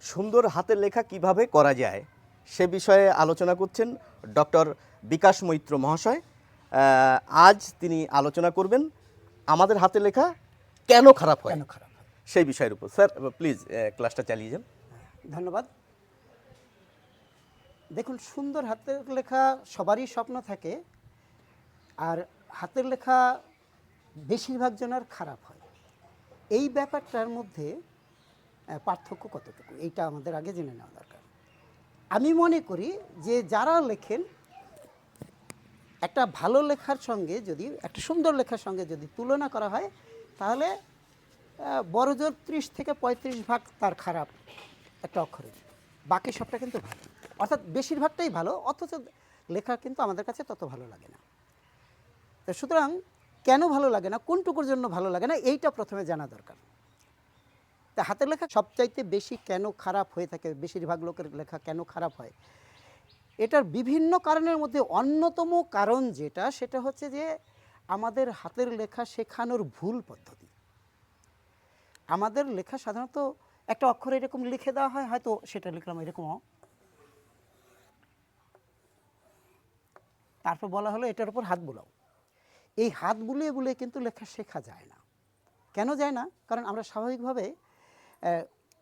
সুন্দর হাতের লেখা কীভাবে করা যায় সে বিষয়ে আলোচনা করছেন ডক্টর বিকাশ মৈত্র মহাশয়। আজ তিনি আলোচনা করবেন আমাদের হাতের লেখা কেন খারাপ হয়? কেন খারাপ সেই বিষয়ের উপর। স্যার প্লিজ ক্লাসটা চালিয়ে যান। ধন্যবাদ। দেখুন সুন্দর হাতের লেখা সবারই স্বপ্ন থাকে আর হাতের লেখা বেশিরভাগ জনের খারাপ হয়। এই ব্যাপারটার মধ্যে পার্থক্য কতটুকু? এইটা আমাদের আগে জেনে নেওয়া দরকার। আমি মনে করি যে যারা লেখেন, একটা ভালো লেখার সঙ্গে যদি, একটা সুন্দর লেখার সঙ্গে যদি তুলনা করা হয়, তাহলে বড়জোর ত্রিশ থেকে পঁয়ত্রিশ ভাগ তার খারাপ একটা অক্ষরে। বাকি সবটা কিন্তু ভালো। অর্থাৎ বেশিরভাগটাই ভালো, অথচ লেখা কিন্তু আমাদের কাছে তত ভালো লাগে না। তো সুতরাং, কেন ভালো লাগে না, কোনটুকুর জন্য ভালো লাগে না, এইটা প্রথমে জানা দরকার। তা হাতের লেখা সবচাইতে বেশি কেন খারাপ হয়ে থাকে? বেশিরভাগ লোকের লেখা কেন খারাপ হয়? এটার বিভিন্ন কারণের মধ্যে অন্যতম কারণ যেটা, সেটা হচ্ছে যে আমাদের হাতের লেখা শেখানোর ভুল পদ্ধতি। আমাদের লেখা সাধারণত একটা অক্ষর এরকম লিখে দেওয়া হয়, হয়তো সেটা লিখলাম এরকম। তারপর বলা হলো এটার উপর হাত বুলাও। এই হাত বুলিয়ে বুলিয়ে কিন্তু লেখা শেখা যায় না। কেন যায় না? কারণ আমরা স্বাভাবিকভাবে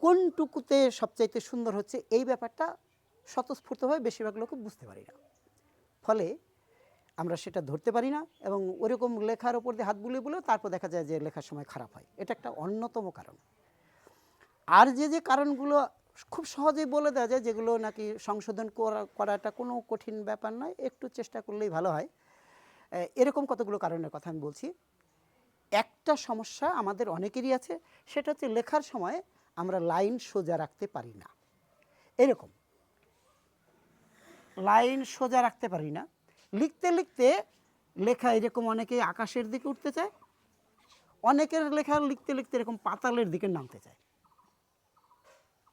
কোনটুকুতে সবচাইতে সুন্দর হচ্ছে এই ব্যাপারটা স্বতঃস্ফূর্তভাবে বেশিরভাগ লোক বুঝতে পারি না। ফলে আমরা সেটা ধরতে পারি না এবং ওরকম লেখার ওপর দিয়ে হাত বুলিয়ে বুলিয়ে তারপর দেখা যায় যে লেখার সময় খারাপ হয়। এটা একটা অন্যতম কারণ। আর যে যে কারণগুলো খুব সহজেই বলে দেওয়া যায়, যেগুলো নাকি সংশোধন করা, করাটা কোনো কঠিন ব্যাপার নয়, একটু চেষ্টা করলেই ভালো হয়। এরকম কতগুলো কারণের কথা আমি বলছি। একটা সমস্যা আমাদের অনেকেরই আছে, সেটা হচ্ছে লেখার সময় আমরা লাইন সোজা রাখতে পারি না। এরকম। লাইন সোজা রাখতে পারি না। লিখতে লিখতে লেখা এরকম অনেকে আকাশের দিকে উঠতে চায়, অনেকের লেখা লিখতে লিখতে এরকম পাতালের দিকে নামতে চায়।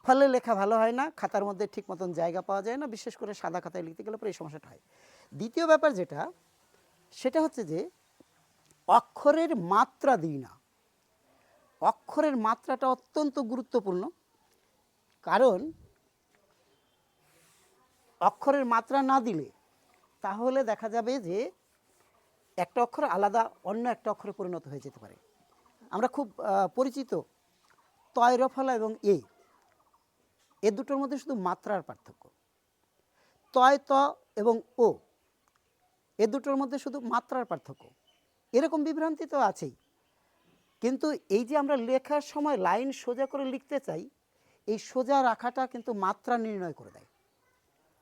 ফলে লেখা ভালো হয় না, খাতার মধ্যে ঠিক মতন জায়গা পাওয়া যায় না, বিশেষ করে সাদা খাতায় লিখতে গেলে পরে এই সমস্যাটা হয়। দ্বিতীয় ব্যাপার যেটা, সেটা হচ্ছে যে অক্ষরের মাত্রা দিই না। অক্ষরের মাত্রাটা অত্যন্ত গুরুত্বপূর্ণ। কারণ অক্ষরের মাত্রা না দিলে তাহলে দেখা যাবে যে একটা অক্ষর আলাদা, অন্য একটা অক্ষরে পরিণত হয়ে যেতে পারে। আমরা খুব পরিচিত তয় রফলা এবং এ। এ দুটোর মধ্যে শুধু মাত্রার পার্থক্য। তয়, ত এবং ও। এ দুটোর মধ্যে শুধু মাত্রার পার্থক্য। এরকম বিভ্রান্তি তো আছেই। কিন্তু এই যে আমরা লেখার সময় লাইন সোজা করে লিখতে চাই, এই সোজা রাখাটা কিন্তু মাত্রা নির্ণয় করে দেয়।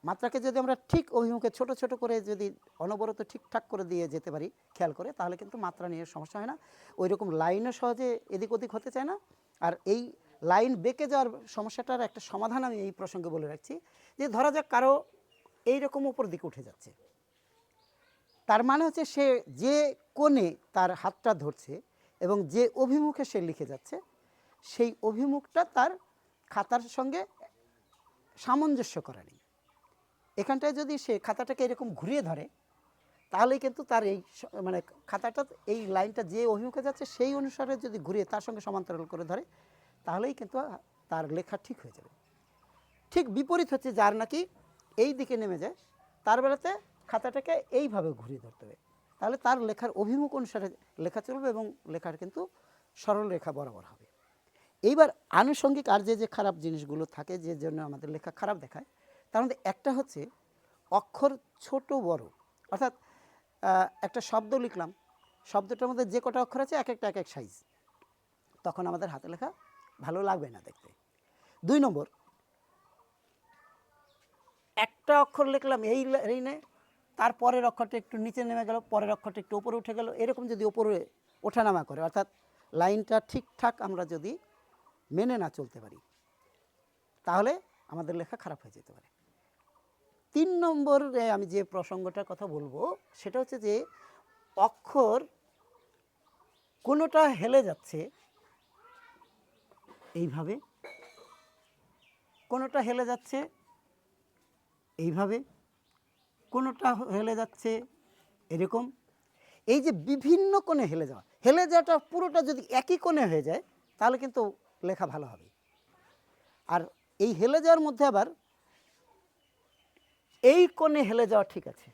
মাত্রাকে যদি আমরা ঠিক অভিমুখে ছোট ছোট করে যদি অনবরত ঠিকঠাক করে দিয়ে যেতে পারি, খেয়াল করে, তাহলে কিন্তু মাত্রা নিয়ে সমস্যা হয় না। ওই রকম লাইনও সহজে এদিক ওদিক হতে চায় না। আর এই লাইন বেঁকে যাওয়ার সমস্যাটার একটা সমাধান আমি এই প্রসঙ্গে বলে রাখছি যে ধরা যাক কারও এই রকম উপর দিকে উঠে যাচ্ছে। তার মানে হচ্ছে সে যে কোণে তার হাতটা ধরছে এবং যে অভিমুখে সে লিখে যাচ্ছে, সেই অভিমুখটা তার খাতার সঙ্গে সামঞ্জস্য করা নেই। এখানটায় যদি সে খাতাটাকে এরকম ঘুরিয়ে ধরে, তাহলেই কিন্তু তার এই মানে খাতাটা, এই লাইনটা যে অভিমুখে যাচ্ছে সেই অনুসারে যদি ঘুরিয়ে তার সঙ্গে সমান্তরাল করে ধরে, তাহলেই কিন্তু তার লেখা ঠিক হয়ে যাবে। ঠিক বিপরীত হচ্ছে যার নাকি এই দিকে নেমে যায়, তার বেলাতে খাতাটাকে এইভাবে ঘুরিয়ে ধরতে হবে। তাহলে তার লেখার অভিমুখ অনুসারে লেখা চলবে এবং লেখার কিন্তু সরল রেখা বরাবর হবে। এইবার আনুষঙ্গিক আর যে যে খারাপ জিনিসগুলো থাকে, যে জন্য আমাদের লেখা খারাপ দেখায়, তার মধ্যে একটা হচ্ছে অক্ষর ছোট বড়। অর্থাৎ একটা শব্দ লিখলাম, শব্দটার মধ্যে যে কটা অক্ষর আছে এক একটা এক এক সাইজ তখন আমাদের হাতে লেখা ভালো লাগবে না দেখতে। দুই নম্বর, একটা অক্ষর লিখলাম এই এই তার পরের অক্ষরটা একটু নিচে নেমে গেল, পরের অক্ষরটা একটু উপরে উঠে গেল। এরকম যদি উপরে ওঠানামা করে, অর্থাৎ লাইনটা ঠিকঠাক আমরা যদি মেনে না চলতে পারি, তাহলে আমাদের লেখা খারাপ হয়ে যেতে পারে। তিন নম্বরে আমি যে প্রসঙ্গটার কথা বলব, সেটা হচ্ছে যে অক্ষর কোনোটা হেলে যাচ্ছে, এইভাবে। কোনোটা হেলে যাচ্ছে, এইভাবে। কোনোটা হেলে যাচ্ছে, এরকম। এই যে বিভিন্ন কোণে হেলে যাওয়া, হেলে যাওয়াটা পুরোটা যদি একই কোণে হয়ে যায়, তাহলে কিন্তু লেখা ভালো হবে। আর এই হেলে যাওয়ার মধ্যে আবার এই কোণে হেলে যাওয়া ঠিক আছে।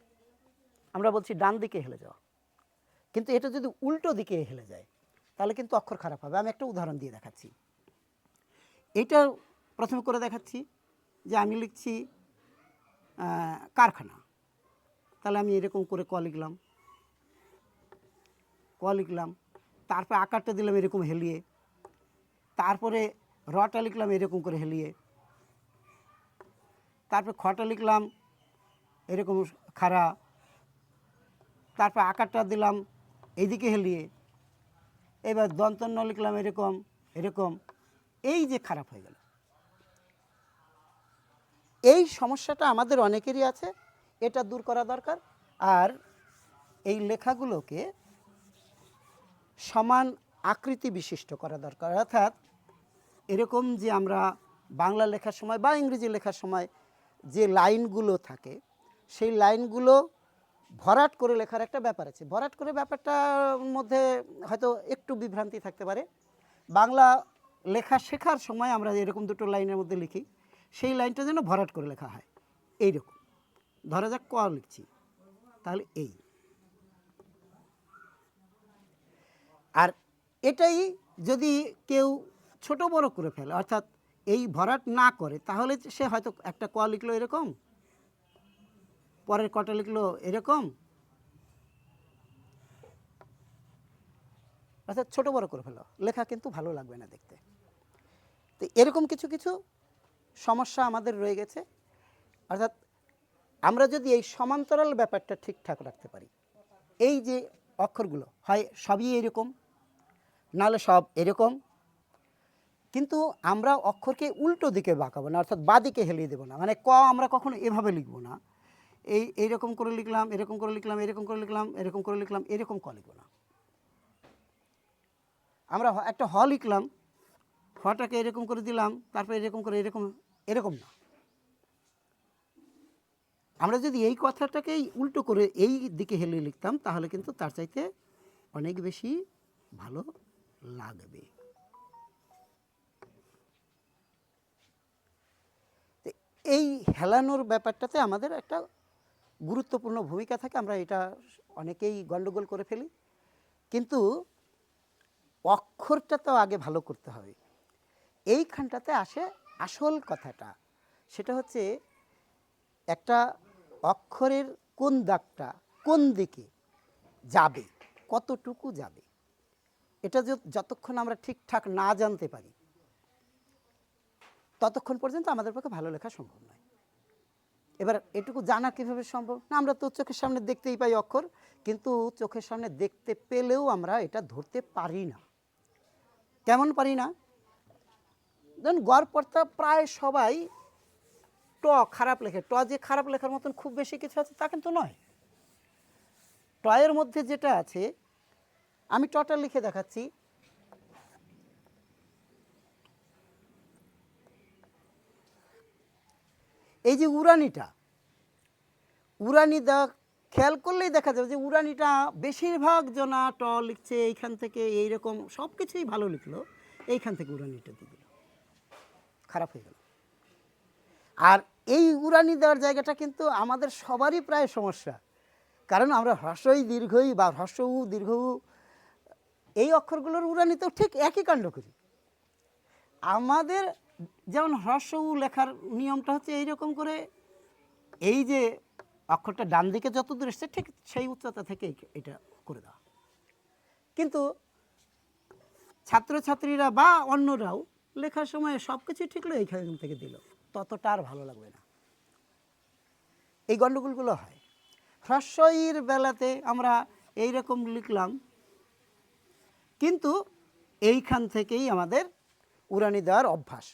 আমরা বলছি ডান দিকে হেলে যাওয়া। কিন্তু এটা যদি উল্টো দিকে হেলে যায়, তাহলে কিন্তু অক্ষর খারাপ হবে। আমি একটা উদাহরণ দিয়ে দেখাচ্ছি। এটা প্রথমে করে দেখাচ্ছি যে আমি লিখছি কারখানা। তাহলে আমি এরকম করে ক লিখলাম ক লিখলাম তারপরে আকারটা দিলাম এরকম হেলিয়ে। তারপরে রটা লিখলাম এরকম করে হেলিয়ে। তারপরে খটা লিখলাম এরকম খাড়া। তারপর আকারটা দিলাম এইদিকে হেলিয়ে। এবার দন্তন্য লিখলাম এরকম এরকম। এই যে খারাপ হয়ে গেল। এই সমস্যাটা আমাদের অনেকেরই আছে। এটা দূর করা দরকার। আর এই লেখাগুলোকে সমান আকৃতি বিশিষ্ট করা দরকার। অর্থাৎ এরকম যে আমরা বাংলা লেখার সময় বা ইংরেজি লেখার সময় যে লাইনগুলো থাকে, সেই লাইনগুলো ভরাট করে লেখার একটা ব্যাপার আছে। ভরাট করে ব্যাপারটার মধ্যে হয়তো একটু বিভ্রান্তি থাকতে পারে। বাংলা লেখা শেখার সময় আমরা এরকম দুটো লাইনের মধ্যে লিখি, সেই লাইনটা যেন ভরাট করে লেখা হয়। এইরকম। ধরা যাক ক লিখছি। তাহলে এই। আর এটাই যদি কেউ ছোট বড় করে ফেলে, অর্থাৎ এই ভরাট না করে, তাহলে সে হয়তো একটা ক লিখলো এরকম, পরের কটা লিখলো এরকম। অর্থাৎ ছোট বড় করে ফেলো, লেখা কিন্তু ভালো লাগবে না দেখতে। তো এরকম কিছু কিছু সমস্যা আমাদের রয়ে গেছে। অর্থাৎ আমরা যদি এই সমান্তরাল ব্যাপারটা ঠিকঠাক রাখতে পারি, এই যে অক্ষরগুলো, হয় সবই এরকম, নাহলে সব এরকম, কিন্তু আমরা অক্ষরকে উল্টো দিকে বাঁকাবো না, অর্থাৎ বাদিকে হেলিয়ে দেবো না। মানে ক আমরা কখনো এভাবে লিখব না। এই, এইরকম করে লিখলাম, এরকম করে লিখলাম, এরকম করে লিখলাম, এরকম করে লিখলাম, এরকম ক লিখব না। আমরা একটা হ লিখলাম হটাকে এরকম করে দিলাম, তারপরে এরকম করে এরকম এরকম না। আমরা যদি এই কথাটাকেই উল্টো করে এই দিকে হেলে লিখতাম, তাহলে কিন্তু তার চাইতে অনেক বেশি ভালো লাগবে। এই হেলানোর ব্যাপারটাতে আমাদের একটা গুরুত্বপূর্ণ ভূমিকা থাকে, আমরা এটা অনেকেই গণ্ডগোল করে ফেলি। কিন্তু অক্ষরটা তো আগে ভালো করতে হবে। এইখানটাতে আসে আসল কথাটা। সেটা হচ্ছে একটা অক্ষরের কোন দাগটা কোন দিকে যাবে, কতটুকু যাবে, এটা যতক্ষণ আমরা ঠিকঠাক না জানতে পারি, ততক্ষণ পর্যন্ত আমাদের পক্ষে ভালো লেখা সম্ভব নয়। এবার এটুকু জানা কীভাবে সম্ভব? না, আমরা তো চোখের সামনে দেখতেই পাই অক্ষর, কিন্তু চোখের সামনে দেখতে পেলেও আমরা এটা ধরতে পারি না। কেমন পারি না? ধরুন গড়পড়তা প্রায় সবাই ট খারাপ লেখে, ট যে খারাপ লেখার মতন খুব বেশি কিছু আছে তা কিন্তু নয়। টয়ের মধ্যে যেটা আছে, আমি টটা লিখে দেখাচ্ছি। এই যে উড়ানিটা, উড়ানি দা খেয়াল করলেই দেখা যাবে যে উড়ানিটা বেশিরভাগ জনা ট লিখছে এইখান থেকে এইরকম সব কিছুই ভালো লিখলো, এইখান থেকে উড়ানিটা দিয়ে দিল। খারাপ হয়ে গেল। আর এই উড়ানি দেওয়ার জায়গাটা কিন্তু আমাদের সবারই প্রায় সমস্যা। কারণ আমরা হ্রস্বই দীর্ঘই বা হ্রস্ব উ দীর্ঘ এই অক্ষরগুলোর উড়ানিতেও ঠিক একই কাণ্ড করি। আমাদের যেমন হ্রস্ব উ লেখার নিয়মটা হচ্ছে এইরকম করে, এই যে অক্ষরটা ডান দিকে যত দূর এসছে ঠিক সেই উচ্চতা থেকে এটা করে দেওয়া। কিন্তু ছাত্রছাত্রীরা বা অন্যরাও লেখার সময় সব কিছু ঠিকলো এইখান থেকে দিল। ততটা আর ভালো লাগবে না। এই গণ্ডগোলগুলো হয়। হ্রস্বইর বেলাতে আমরা এই রকম লিখলাম, কিন্তু এইখান থেকেই আমাদের উড়ানি দেওয়ার অভ্যাস।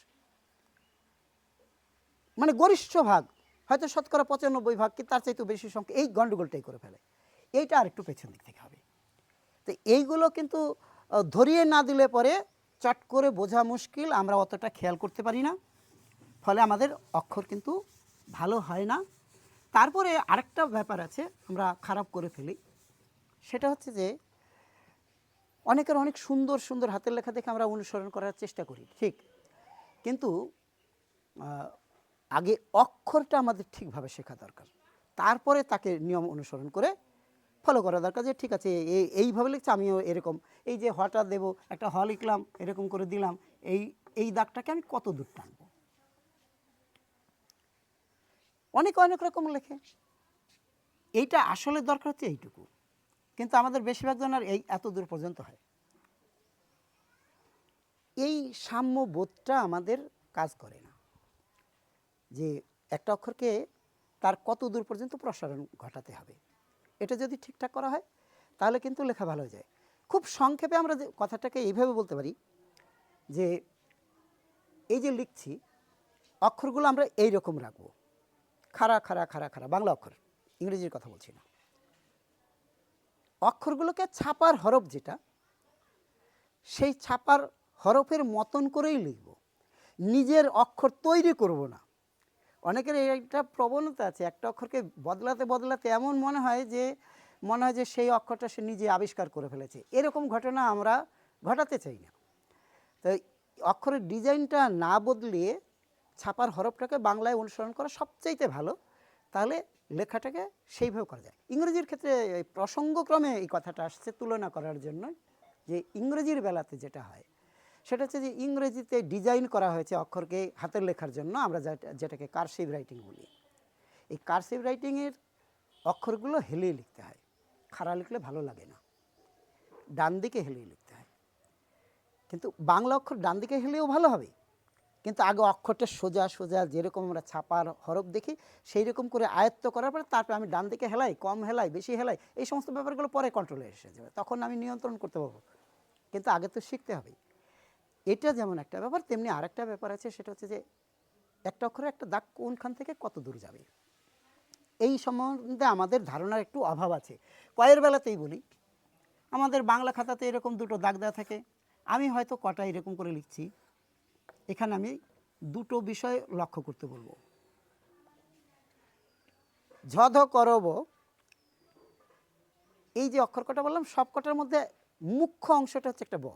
মানে গরিষ্ঠ ভাগ, হয়তো শতকরা পঁচানব্বই ভাগ কি তার চাইতে বেশি সংখ্যা এই গণ্ডগোলটাই করে ফেলে। এইটা আর একটু পেছন দিক থেকে হবে। তো এইগুলো কিন্তু ধরিয়ে না দিলে পরে চট করে বোঝা মুশকিল, আমরা অতটা খেয়াল করতে পারি না। ফলে আমাদের অক্ষর কিন্তু ভালো হয় না। তারপরে আরেকটা ব্যাপার আছে, আমরা খারাপ করে ফেলি। সেটা হচ্ছে যে, অনেকের অনেক সুন্দর সুন্দর হাতের লেখা দেখে আমরা অনুসরণ করার চেষ্টা করি, ঠিক। কিন্তু আগে অক্ষরটা আমাদের ঠিকভাবে শেখা দরকার। তারপরে তাকে নিয়ম অনুসরণ করে ফলো করা দরকার যে, ঠিক আছে এই এইভাবে লিখছে, আমিও এরকম। এই যে হঠাৎ দেব, একটা হ লিখলাম, এরকম করে দিলাম, এই এই দাগটাকে আমি কত দূর টানবো? অনেকে, অনেক রকম লেখে। এইটা আসলে দরকার হচ্ছে এইটুকু। কিন্তু আমাদের বেশিরভাগ জনের এই এত দূর পর্যন্ত হয়। এই সাম্য বোধটা আমাদের কাজ করে না। যে একটা অক্ষরকে তার কত দূর পর্যন্ত প্রসারণ ঘটাতে হবে। এটা যদি ঠিকঠাক করা হয়, তাহলে কিন্তু লেখা ভালো হয়ে যায়। খুব সংক্ষেপে আমরা যে কথাটাকে এইভাবে বলতে পারি, যে এই যে লিখছি, অক্ষরগুলো আমরা এই রকম রাখব। খাড়া খাড়া খাড়া খাড়া, বাংলা অক্ষর, ইংরেজির কথা বলছি না। অক্ষরগুলোকে ছাপার হরফ যেটা, সেই ছাপার হরফের মতন করেই লিখব। নিজের অক্ষর তৈরি করব না। অনেকের একটা প্রবণতা আছে, একটা অক্ষরকে বদলাতে বদলাতে এমন মনে হয় যে, মনে হয় যে সেই অক্ষরটা সে নিজে আবিষ্কার করে ফেলেছে। এরকম ঘটনা আমরা ঘটাতে চাই না। তো অক্ষরের ডিজাইনটা না বদলিয়ে ছাপার হরফটাকে বাংলায় অনুসরণ করা সবচাইতে ভালো। তাহলে লেখাটাকে সেইভাবে করা যায়। ইংরেজির ক্ষেত্রে প্রসঙ্গক্রমে এই কথাটা আসছে তুলনা করার জন্য যে ইংরেজির বেলাতে যেটা হয়, সেটা হচ্ছে যে ইংরেজিতে ডিজাইন করা হয়েছে অক্ষরকে হাতের লেখার জন্য, আমরা যেটা- যেটাকে কারসিভ রাইটিং বলি। এই কারসিভ রাইটিংয়ের অক্ষরগুলো হেলিয়ে লিখতে হয়। খাড়া লিখলে ভালো লাগে না। ডান দিকে হেলিয়ে লিখতে হয়। কিন্তু বাংলা অক্ষর ডান দিকে হেলেও ভালো হবে। কিন্তু আগে অক্ষরটা সোজা সোজা যেরকম আমরা ছাপার হরফ দেখি সেই রকম করে আয়ত্ত করার পরে তারপরে আমি ডান দিকে হেলাই, কম হেলাই, বেশি হেলাই, এই সমস্ত ব্যাপারগুলো পরে কন্ট্রোলে এসে যাবে। তখন আমি নিয়ন্ত্রণ করতে পারব। কিন্তু আগে তো শিখতে হবে। এটা যেমন একটা ব্যাপার, তেমনি আরেকটা ব্যাপার আছে, সেটা হচ্ছে যে একটা অক্ষরে একটা দাগ কোনখান থেকে কত দূর যাবে। এই সম্বন্ধে আমাদের ধারণার একটু অভাব আছে। কয়ের বেলাতেই বলি, আমাদের বাংলা খাতাতে এরকম দুটো দাগ দেওয়া থাকে। আমি হয়তো কটা এরকম করে লিখছি। এখানে আমি দুটো বিষয় লক্ষ্য করতে বলব। ঝধ করব, এই যে অক্ষর কটা বললাম, সব কটার মধ্যে মুখ্য অংশটা হচ্ছে একটা ব।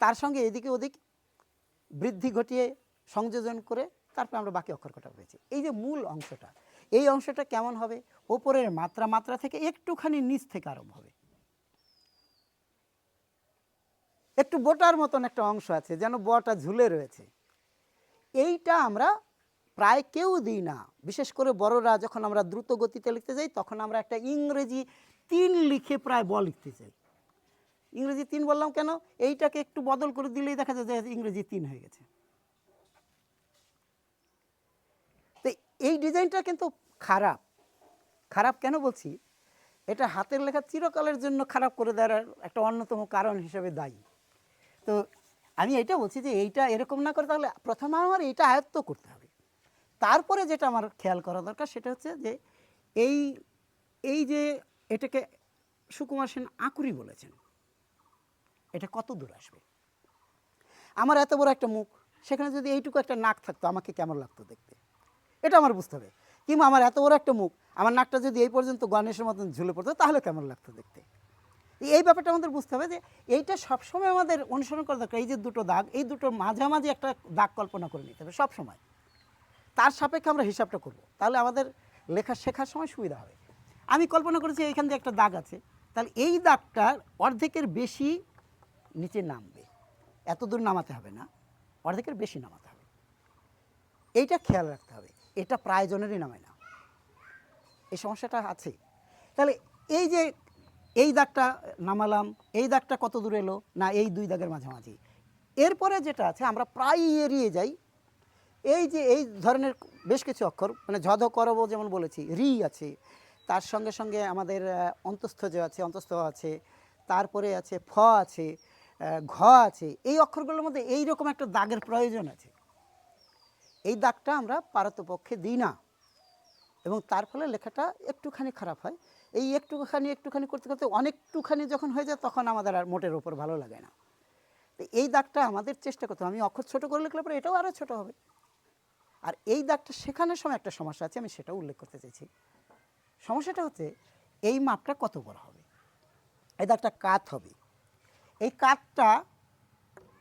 তার সঙ্গে এদিকে ওদিক বৃদ্ধি ঘটিয়ে সংযোজন করে তারপর আমরা বাকি অক্ষর কটা পেয়েছি। এই যে মূল অংশটা, এই অংশটা কেমন হবে? ওপরের মাত্রা মাত্রা থেকে একটুখানি নিচ থেকে আরম্ভ হবে। একটু বোটার মতন একটা অংশ আছে, যেন বটা ঝুলে রয়েছে। এইটা আমরা প্রায় কেউ দিই না। বিশেষ করে বড়রা যখন আমরা দ্রুত গতিতে লিখতে যাই, তখন আমরা একটা ইংরেজি তিন লিখে প্রায় ব লিখতে চাই ইংরেজি তিন বললাম কেন? এইটাকে একটু বদল করে দিলেই দেখা যায় যে ইংরেজি তিন হয়ে গেছে। তো এই ডিজাইনটা কিন্তু খারাপ। খারাপ কেন বলছি? এটা হাতের লেখা চিরকালের জন্য খারাপ করে দেওয়ার একটা অন্যতম কারণ হিসেবে দায়ী। তো আমি এটা বলছি যে এইটা এরকম না করে তাহলে প্রথমে আমার এইটা আয়ত্ত করতে হবে। তারপরে যেটা আমার খেয়াল করা দরকার সেটা হচ্ছে যে এই এই যে এটাকে সুকুমার সেন আকুরি বলেছেন, এটা কত দূর আসবে? আমার এত বড় একটা মুখ, সেখানে যদি এইটুকু একটা নাক থাকতো, আমাকে কেমন লাগতো দেখতে? এটা আমার বুঝতে হবে। কিংবা আমার এত বড় একটা মুখ, আমার নাকটা যদি এই পর্যন্ত গণেশের মতন ঝুলে পড়তো, তাহলে কেমন লাগতো দেখতে? এই- ব্যাপারটা আমাদের বুঝতে হবে যে এইটা সবসময় আমাদের অনুসরণ করা দরকার। এই যে দুটো দাগ, এই দুটো মাঝামাঝি একটা দাগ কল্পনা করে নিতে হবে সবসময়। তার সাপেক্ষে আমরা হিসাবটা করব। তাহলে আমাদের লেখা শেখার সময় সুবিধা হবে। আমি কল্পনা করেছি এখান দিয়ে একটা দাগ আছে। তাহলে এই দাগটার অর্ধেকের বেশি নিচে নামবে। এত দূর নামাতে হবে না। অর্ধেকের বেশি নামাতে হবে। এইটা খেয়াল রাখতে হবে। এটা প্রায় জনেরই নামে না। এই সমস্যাটা আছে। তাহলে এই যে এই দাগটা নামালাম, এই দাগটা কত দূর এলো? না, এই দুই দাগের মাঝামাঝি। এরপরে যেটা আছে, আমরা প্রায়ই এড়িয়ে যাই। এই যে, এই ধরনের বেশ কিছু অক্ষর মানে ঝধ করব যেমন বলেছি, রি আছে। তার সঙ্গে সঙ্গে আমাদের অন্তস্থ যে আছে, অন্তস্থ আছে। তারপরে আছে, ফ আছে ঘ আছে। এই অক্ষরগুলোর মধ্যে এই রকম একটা দাগের প্রয়োজন আছে। এই দাগটা আমরা পারতপক্ষে দিই না। এবং তার ফলে লেখাটা একটুখানি খারাপ হয়। এই একটুখানি একটুখানি করতে করতে অনেকটুখানি যখন হয়ে যায় তখন আমাদের আর মোটের ওপর ভালো লাগে না। তো এই দাগটা আমাদের চেষ্টা করতে আমি অক্ষর ছোট করে লিখলে পরে এটাও আরও ছোট হবে। আর এই দাগটা শেখানোর সময় একটা সমস্যা আছে, আমি সেটাও উল্লেখ করতে চাইছি। সমস্যাটা হচ্ছে, এই মাপটা কত বড় হবে? এই দাগটা কাত হবে। এই কাতটা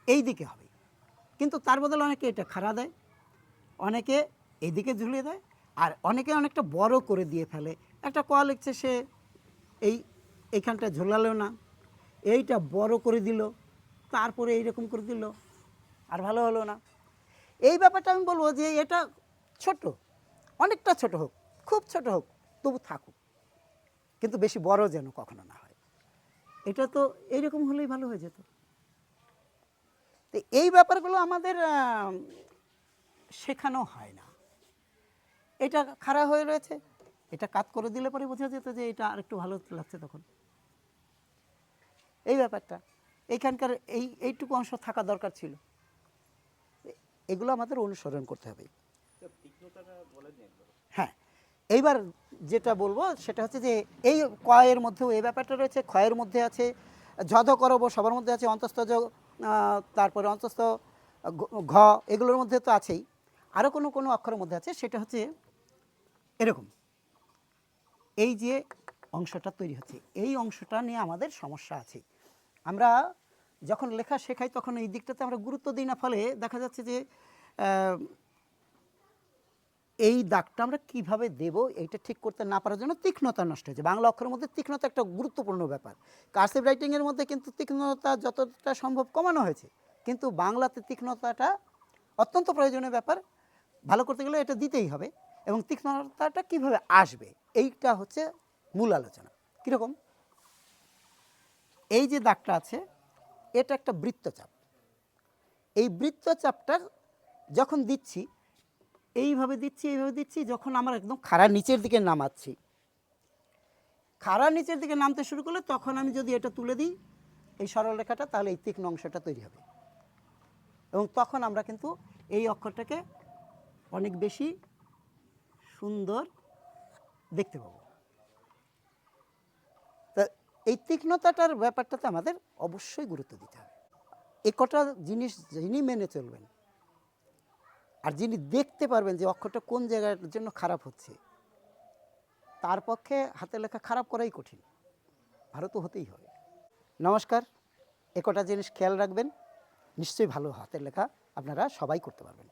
এই দিকে হবে। কিন্তু তার বদলে অনেকে এটা খাড়া দেয়, অনেকে এদিকে ঝুলিয়ে দেয়, আর অনেকে অনেকটা বড় করে দিয়ে ফেলে। একটা ক লিখছে সে, এই এইখানটা ঝোলালো না। এইটা বড় করে দিল, তারপরে এইরকম করে দিল, আর ভালো হলো না। এই ব্যাপারটা আমি বলব যে এটা ছোট, অনেকটা ছোট হোক, খুব ছোট হোক, তবু থাকুক, কিন্তু বেশি বড় যেন কখনো না হয়। এটা তো এইরকম হলেই ভালো হয়ে যেত। তো এই ব্যাপারগুলো আমাদের শেখানো হয় না। এটা খারাপ হয়ে রয়েছে এটা কাত করে দিলে পরে বোঝা যেত যে এটা আরেকটু ভালো লাগছে তখন। এই ব্যাপারটা, এইখানকার এই, এইটুকু অংশ থাকা দরকার ছিল। এগুলো আমাদের অনুসরণ করতে হবে। হ্যাঁ এইবার যেটা বলব সেটা হচ্ছে যে এই কয়ের মধ্যেও এই ব্যাপারটা রয়েছে, ক্ষয়ের মধ্যে আছে ঝদ করব সবার মধ্যে আছে অন্তস্থ তারপরে অন্তস্থ ঘ এগুলোর মধ্যে তো আছেই। আরও কোনো কোনো অক্ষরের মধ্যে আছে, সেটা হচ্ছে এরকম। এই যে অংশটা তৈরি হচ্ছে, এই অংশটা নিয়ে আমাদের সমস্যা আছে। আমরা যখন লেখা শেখাই তখন এই দিকটাতে আমরা গুরুত্ব দিই না, ফলে দেখা যাচ্ছে যে এই দাগটা আমরা কীভাবে দেব এইটা ঠিক করতে না পারার জন্য তীক্ষ্ণতা নষ্ট হয়েছে। বাংলা অক্ষরের মধ্যে তীক্ষ্ণতা একটা গুরুত্বপূর্ণ ব্যাপার। কার্সিভ রাইটিংয়ের মধ্যে কিন্তু তীক্ষ্ণতা যতটা সম্ভব কমানো হয়েছে, কিন্তু বাংলাতে তীক্ষ্ণতাটা অত্যন্ত প্রয়োজনীয় ব্যাপার। ভালো করতে গেলে এটা দিতেই হবে। এবং তীক্ষ্ণতাটা কীভাবে আসবে? এইটা হচ্ছে মূল আলোচনা। কীরকম? এই যে দাগটা আছে, এটা একটা বৃত্তচাপ। এই বৃত্তচাপটা যখন দিচ্ছি, এইভাবে দিচ্ছি এইভাবে দিচ্ছি, যখন আমরা একদম খাড়া নিচের দিকে নামাচ্ছি। খাড়া নিচের দিকে নামতে শুরু করলে তখন আমি যদি এটা তুলে দিই, এই সরল রেখাটা, তাহলে এই তীক্ষ্ণ অংশটা তৈরি হবে। এবং তখন আমরা কিন্তু এই অক্ষরটাকে অনেক বেশি সুন্দর দেখতে পাবো। তা এই তীক্ষ্ণতাটার ব্যাপারটাতে আমাদের অবশ্যই গুরুত্ব দিতে হবে। এ কটা জিনিস যিনি মেনে চলবেন আর যিনি দেখতে পারবেন যে অক্ষরটা কোন জায়গার জন্য খারাপ হচ্ছে, তার পক্ষে হাতে লেখা খারাপ করাই কঠিন। ভালো তো হতেই হবে। নমস্কার, এ কটা জিনিস খেয়াল রাখবেন, নিশ্চয়ই ভালো হাতের লেখা আপনারা সবাই করতে পারবেন।